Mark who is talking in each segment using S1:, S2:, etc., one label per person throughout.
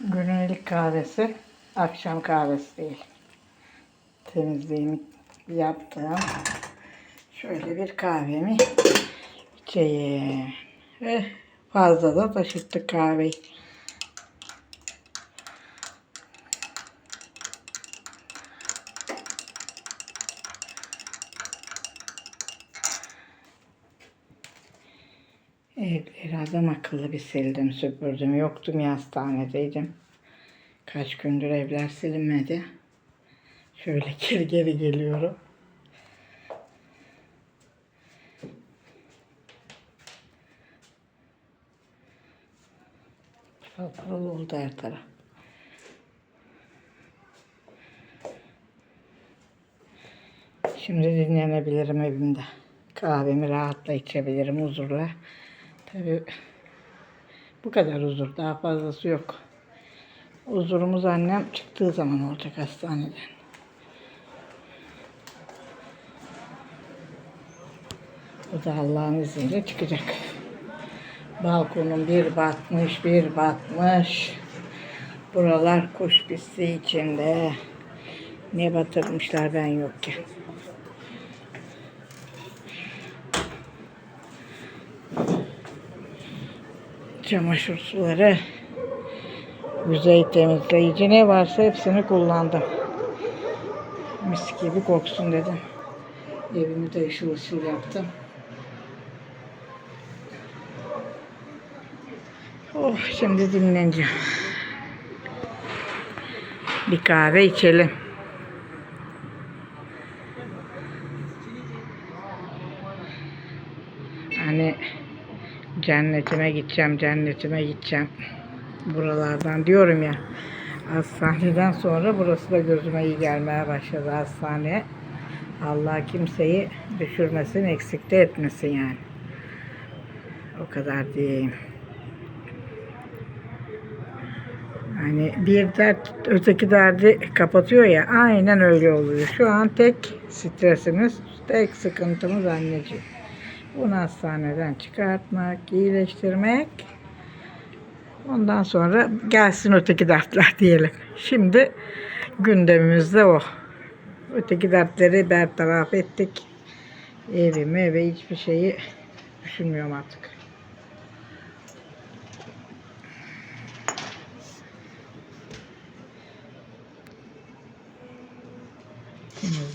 S1: Günün ilk kahvesi akşam kahvesi değil. Temizliğimi yaptım. Şöyle bir kahvemi içeyim. Ve fazla da taşıttık kahveyi. Evleri adam akıllı bir sildim süpürdüm. Yoktum ya hastanedeydim. Kaç gündür evler silinmedi. Şöyle geri geri geliyorum. Pırıl pırıl oldu her taraf. Şimdi dinlenebilirim evimde. Kahvemi rahatla içebilirim huzurla. Tabii bu kadar huzur. Daha fazlası yok. Huzurumuz annem çıktığı zaman olacak hastaneden. O da Allah'ın izniyle çıkacak. Balkonum bir batmış, bir batmış. Buralar kuş pisliği içinde. Ne batırmışlar ben yokken. Çamaşır suları, yüzey temizleyici ne varsa hepsini kullandım. Mis gibi koksun dedim. Evimi de ışıl ışıl yaptım. Oh şimdi dinleneceğim. Bir kahve içelim. Hani cennetime gideceğim, cennetime gideceğim. Buralardan diyorum ya. Hastaneden sonra burası da gözüme iyi gelmeye başladı hastane. Allah kimseyi düşürmesin, eksikte etmesin yani. O kadar diyeyim. Hani bir dert öteki derdi kapatıyor ya aynen öyle oluyor. Şu an tek stresimiz, tek sıkıntımız anneciğim. Bunu hastaneden çıkartmak, iyileştirmek. Ondan sonra gelsin öteki dertler diyelim. Şimdi gündemimizde o. Öteki dertleri bertaraf ettik. Evimi ve hiçbir şeyi düşünmüyorum artık.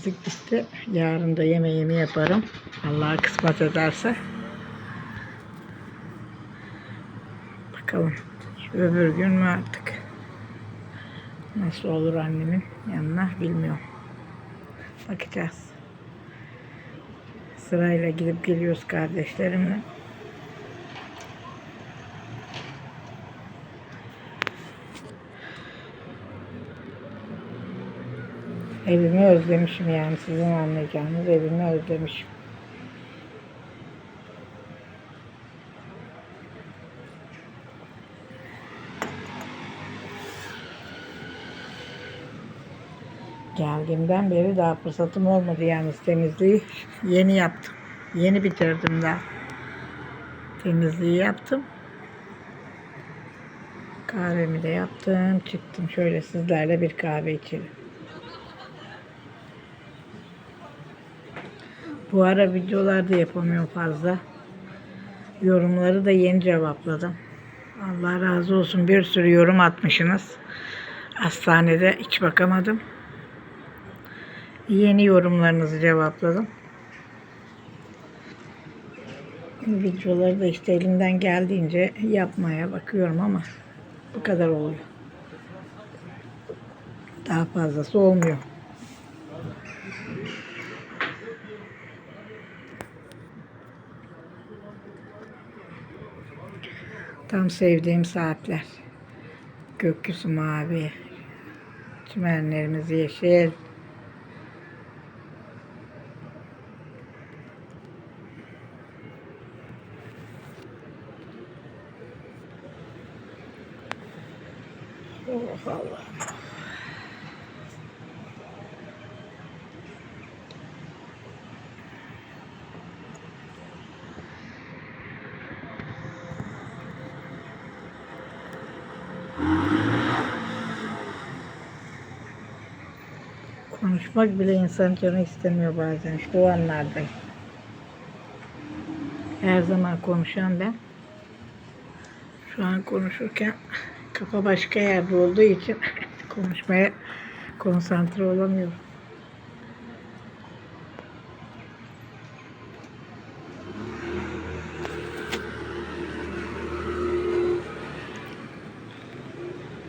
S1: Temizlik bitti. Yarın da yemeğimi yaparım. Allah kısmet ederse. Bakalım. Öbür gün mü artık? Nasıl olur annemin yanına bilmiyorum. Bakacağız. Sırayla gidip geliyoruz kardeşlerimle. Evimi özlemişim yani sizin anlayacağınız evimi özlemişim. Geldiğimden beri daha fırsatım olmadı yalnız temizliği yeni yaptım. Yeni bitirdim daha. Temizliği yaptım. Kahvemi de yaptım. Çıktım şöyle sizlerle bir kahve içelim. Bu ara videolarda yapamıyorum fazla. Yorumları da yeni cevapladım. Allah razı olsun bir sürü yorum atmışsınız. Hastanede hiç bakamadım. Yeni yorumlarınızı cevapladım. Videoları da işte elimden geldiğince yapmaya bakıyorum ama bu kadar oluyor. Daha fazlası olmuyor. Tam sevdiğim saatler. Gökyüzü mavi. Çimenlerimiz yeşil. Oh Allah. Konuşmak bile insan canı istemiyor bazen. İşte o anlardayım. Her zaman konuşan ben. Şu an konuşurken kafa başka yerde olduğu için konuşmaya konsantre olamıyorum.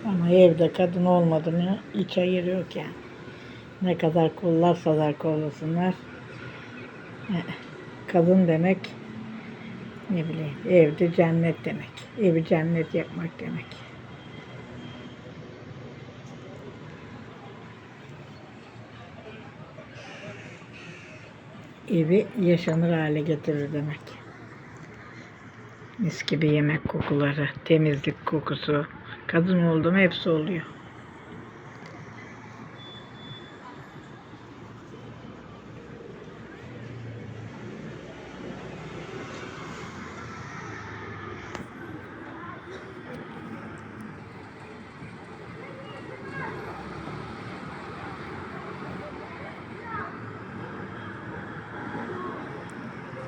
S1: Ama evde kadın olmadı mı hiç hayır yok yani. Ne kadar kollarsalar kollasınlar. eh, Kadın demek ne bileyim evde cennet demek. Evi cennet yapmak demek. Evi yaşanır hale getirir demek. Mis gibi yemek kokuları, temizlik kokusu. Kadın oldu mu hepsi oluyor.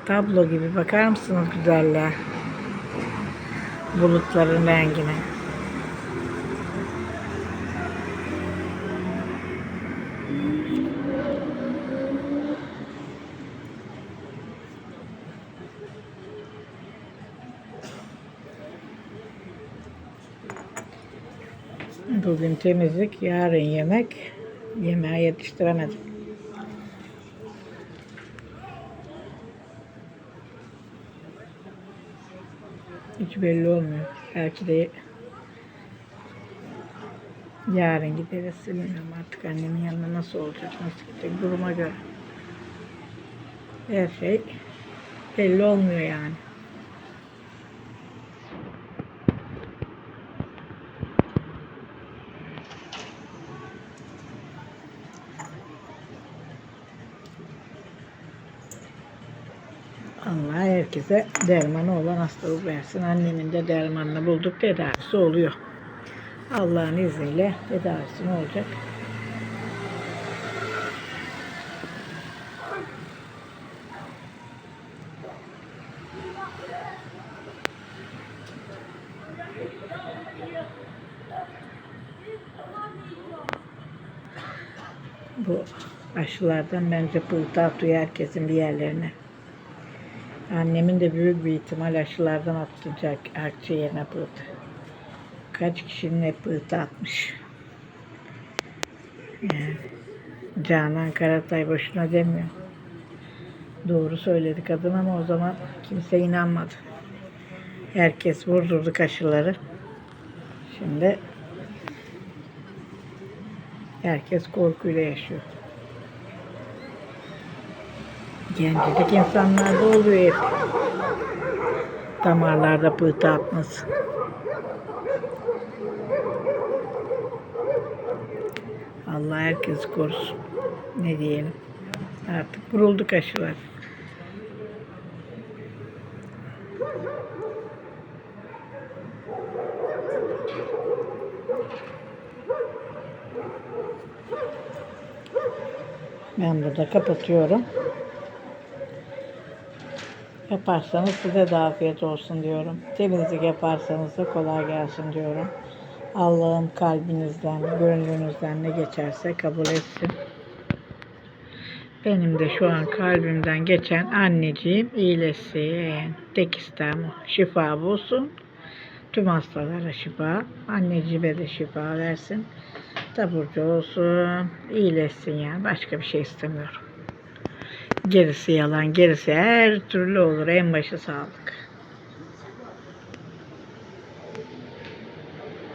S1: Tablo gibi bakar mısınız güzelliğe? Bulutların rengine. Bugün temizlik, yarın yemek. Yemeği yetiştiremedim. Hiç belli olmuyor. Belki de yarın gideriz. Bilmiyorum artık annemin yanına nasıl olacak, nasıl gidecek duruma göre. Her şey belli olmuyor yani. Allah herkese dermanı olan hastalık versin. Annemin de dermanını bulduk. Tedavisi oluyor. Allah'ın izniyle tedavisi ne olacak? Bu aşılardan bence pıhtı atıyor herkesin bir yerlerine. Annemin de büyük bir ihtimal aşılardan atacak akciğerine pıhtı. Kaç kişinin hep pıhtı atmış. Yani Canan Karatay boşuna demiyor. Doğru söyledi kadın ama o zaman kimse inanmadı. Herkes vurdurdu aşıları. Şimdi herkes korkuyla yaşıyor. Gencecik insanlarda oluyor hep. Damarlarda pıhtı atması. Allah herkes korusun. Ne diyelim. Artık vurulduk aşılar. Ben burada kapatıyorum. Yaparsanız size de afiyet olsun diyorum. Temizlik yaparsanız da kolay gelsin diyorum. Allah'ım kalbinizden, gönlünüzden ne geçerse kabul etsin. Benim de şu an kalbimden geçen anneciğim iyileşsin. Tek istem o. Şifa bulsun. Tüm hastalara şifa. Anneciğime de şifa versin. Taburcu olsun. iyileşsin yani. Başka bir şey istemiyorum. Gerisi yalan, gerisi her türlü olur. En başı sağlık.